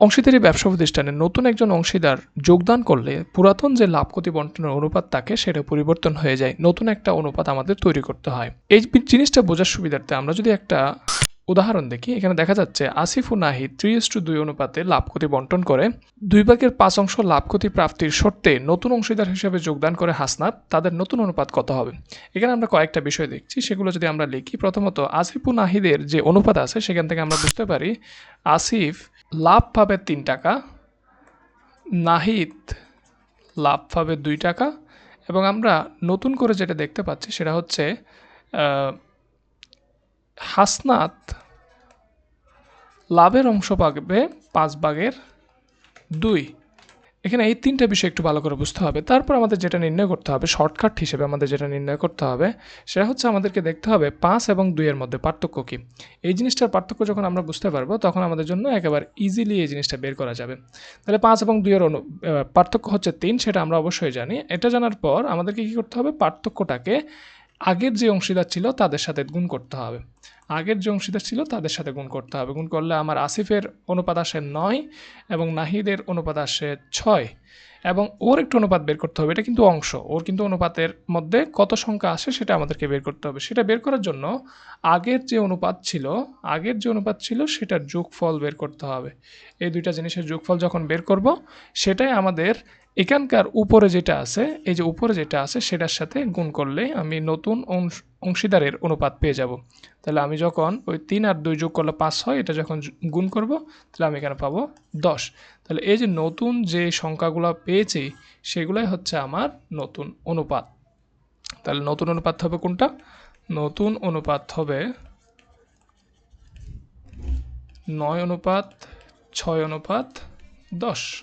অংশীদারি ব্যবসা প্রতিষ্ঠানে নতুন একজন অংশীদার যোগদান করলে পুরাতন যে লাভ ক্ষতি বন্টনের অনুপাত থাকে সেটা পরিবর্তন হয়ে যায়। নতুন একটা অনুপাত আমাদের তৈরি করতে হয়। এই জিনিসটা বোঝার সুবিধার্থে আমরা যদি একটা উদাহরণ দেখি, এখানে দেখা যাচ্ছে আসিফ ও নাহিদ থ্রি ইস টু দুই অনুপাতে লাভ ক্ষতি বন্টন করে। দুই ভাগের পাঁচ অংশ লাভ ক্ষতি প্রাপ্তির শর্তে নতুন অংশীদার হিসেবে যোগদান করে হাসনাত, তাদের নতুন অনুপাত কত হবে? এখানে আমরা কয়েকটা বিষয় দেখছি, সেগুলো যদি আমরা লিখি, প্রথমত আসিফ ও নাহিদের যে অনুপাত আছে, সেখান থেকে আমরা বুঝতে পারি আসিফ লাভ পাবে তিন টাকা, নাহিদ লাভ পাবে দুই টাকা, এবং আমরা নতুন করে যেটা দেখতে পাচ্ছি সেটা হচ্ছে হাসনাত লাভের অংশ পাবে পাঁচ ভাগের দুই। এখানে এই তিনটা বিষয় একটু ভালো করে বুঝতে হবে। তারপর আমাদের যেটা নির্ণয় করতে হবে, শর্টকাট হিসেবে আমাদের যেটা নির্ণয় করতে হবে, সেটা হচ্ছে আমাদেরকে দেখতে হবে পাঁচ এবং দুইয়ের মধ্যে পার্থক্য কী। এই জিনিসটার পার্থক্য যখন আমরা বুঝতে পারব, তখন আমাদের জন্য একেবারে ইজিলি এই জিনিসটা বের করা যাবে। তাহলে পাঁচ এবং দুইয়ের অনু পার্থক্য হচ্ছে তিন, সেটা আমরা অবশ্যই জানি। এটা জানার পর আমাদেরকে কী করতে হবে? পার্থক্যটাকে আগের যে অংশীদার ছিল, তাদের সাথে গুণ করতে হবে। আগের যে অংশীদার ছিল তাদের সাথে গুণ করতে হবে। গুণ করলে আমার আসিফের অনুপাত আসে নয় এবং নাহিদের অনুপাত আসে ছয় এবং ওর একটু অনুপাত বের করতে হবে। এটা কিন্তু অংশ। ওর কিন্তু অনুপাতের মধ্যে কত সংখ্যা আসে সেটা আমাদেরকে বের করতে হবে। সেটা বের করার জন্য আগের যে অনুপাত ছিল, আগের যে অনুপাত ছিল সেটার যোগফল বের করতে হবে। এই দুইটা জিনিসের যোগফল যখন বের করব, সেটাই আমাদের এখানকার উপরে যেটা আছে, এই যে উপরে যেটা আছে সেটার সাথে গুণ করলে আমি নতুন অংশীদারের অনুপাত পেয়ে যাব। তাহলে আমি যখন ওই তিন আর দুই যোগ করলে পাঁচ হয়, এটা যখন গুণ করব, তাহলে আমি এখানে পাবো দশ। তাহলে এই যে নতুন যে সংখ্যাগুলো পেয়েছি, সেগুলাই হচ্ছে আমার নতুন অনুপাত। তাহলে নতুন অনুপাত হবে কোনটা? নতুন অনুপাত হবে নয় অনুপাত, ছয় অনুপাত, দশ।